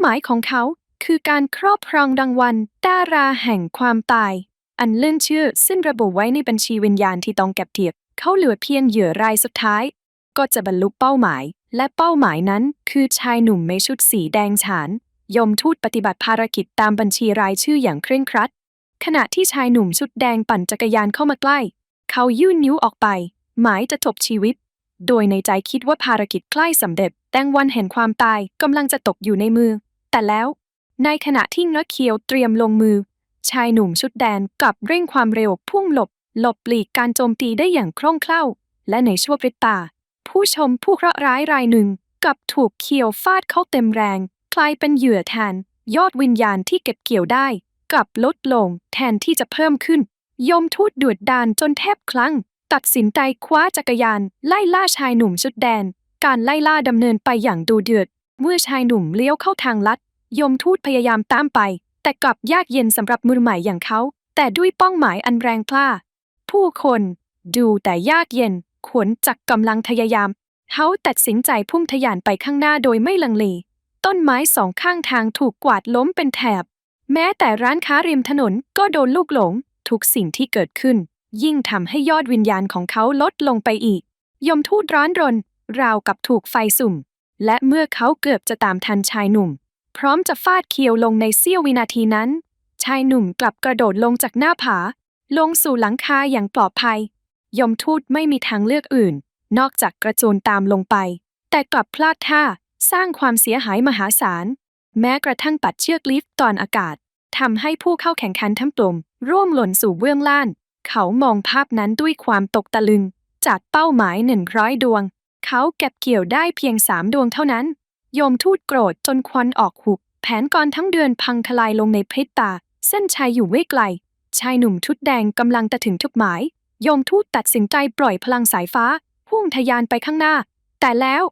หมายของเขา คือการครอบครองรางวัลดาราแห่งความตาย อันเลื่อนชื่อซึ่งระบุไว้ในบัญชีวิญญาณที่ต้องเก็บเทียบ เขาเหลือเพียงเหยื่อรายสุดท้าย ก็จะบรรลุเป้าหมาย และเป้าหมายนั้น คือชายหนุ่มในชุดสีแดงฉาน ยมทูตปฏิบัติภารกิจตามบัญชีรายชื่ออย่างเคร่งครัด ขณะที่ชายหนุ่มชุดแดงปั่นจักรยานเข้ามาใกล้ เขายื่นนิ้วออกไป หมายจะจบชีวิต โดยในใจคิดว่าภารกิจใกล้สำเร็จ แตงวันเห็นความตายกำลังจะตกอยู่ในมือ แต่แล้ว ในขณะที่นักเคียวเตรียมลงมือ ชายหนุ่มชุดแดงกลับเร่งความเร็วพุ่งหลบ หลบปลีกการโจมตีได้อย่างคล่องแคล่ว และในชั่วพริบตา ผู้ชมผู้เคราะห์ร้ายรายหนึ่งกลับถูกเคียวฟาดเข้าเต็มแรงกลายเป็นเหยื่อแทน ยอดวิญญาณที่เก็บเกี่ยวได้ กลับลดลง แทนที่จะเพิ่มขึ้น ยมทูตดุดดานจนแทบคลั่ง ตัดสินใจคว้าจักรยาน ไล่ล่าชายหนุ่มชุดแดงการไล่ล่าดำเนินไปอย่างดูเดือด เมื่อชายหนุ่มเลี้ยวเข้าทางลัด ยมทูตพยายามตามไป แต่กลับยากเย็นสำหรับมือใหม่อย่างเขา แต่ด้วยเป้าหมายอันแรงกล้า ผู้คนดูแต่ยากเย็นขนจักกำลังพยายาม เขาตัดสินใจพุ่งทะยานไปข้างหน้าโดยไม่ลังเล ต้นไม้สองข้างทางถูกกวาดล้มเป็นแถบ แม้แต่ร้านค้าริมถนนก็โดนลูกหลง ทุกสิ่งที่เกิดขึ้น ยิ่งทำให้ยอดวิญญาณของเขาลดลงไปอีก ยมทูตร้อนรน ราวกับถูกไฟสุ่ม และเมื่อเขาเกือบจะตามทันชายหนุ่ม พร้อมจะฟาดเคียวลงในเสี้ยววินาทีนั้น ชายหนุ่มกลับกระโดดลงจากหน้าผา ลงสู่หลังคาอย่างปลอดภัย ยมทูตไม่มีทางเลือกอื่น นอกจากกระโจนตามลงไป แต่กลับพลาดท่าสร้างความเสียหายมหาศาล แม้กระทั่งปัดเชือกลิฟต์ตอนอากาศทำให้ผู้เข้าแข่งขันทั้งกลุ่มร่วมหล่นสู่เบื้องล่าง เขามองภาพนั้นด้วยความตกตะลึง จากเป้าหมายหนึ่งร้อยดวง เขาเก็บเกี่ยวได้เพียงสามดวงเท่านั้น โยมทูตโกรธจนควันออกหุบ แผนกรทั้งเดือนพังทลายลงในพริบตา เส้นชัยอยู่ไม่ไกล ชายหนุ่มชุดแดงกำลังจะถึงทุกหมาย โยมทูตตัดสินใจปล่อยพลังสายฟ้าพุ่งทะยานไปข้างหน้า แต่แล้ว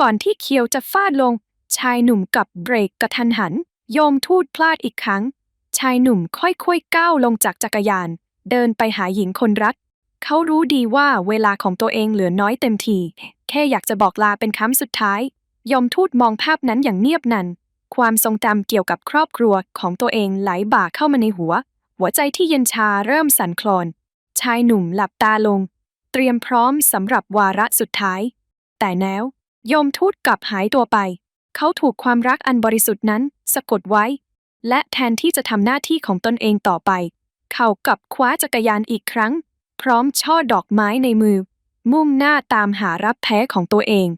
ก่อนที่เคียวจะฟาดลง ชายหนุ่มกับเบรกกระทันหัน โยมทูตพลาดอีกครั้ง ชายหนุ่มค่อยๆก้าวลงจากจักรยาน เดินไปหาหญิงคนรัก เขารู้ดีว่าเวลาของตัวเองเหลือน้อยเต็มที แค่อยากจะบอกลาเป็นคำสุดท้าย ยมทูตมองภาพนั้นอย่างเงียบนัน ความทรงจำเกี่ยวกับครอบครัวของตัวเองไหลบ่าเข้ามาในหัว หัวใจที่เย็นชาเริ่มสั่นคลอน ชายหนุ่มหลับตาลง เตรียมพร้อมสำหรับวาระสุดท้าย แต่แล้วยมทูตกลับหายตัวไป เขาถูกความรักอันบริสุทธิ์นั้นสะกดไว้ และแทนที่จะทำหน้าที่ของตนเองต่อไป เขากลับคว้าจักรยานอีกครั้ง พร้อมช่อดอกไม้ในมือ มุ่งหน้าตามหารับแพ้ของตัวเอง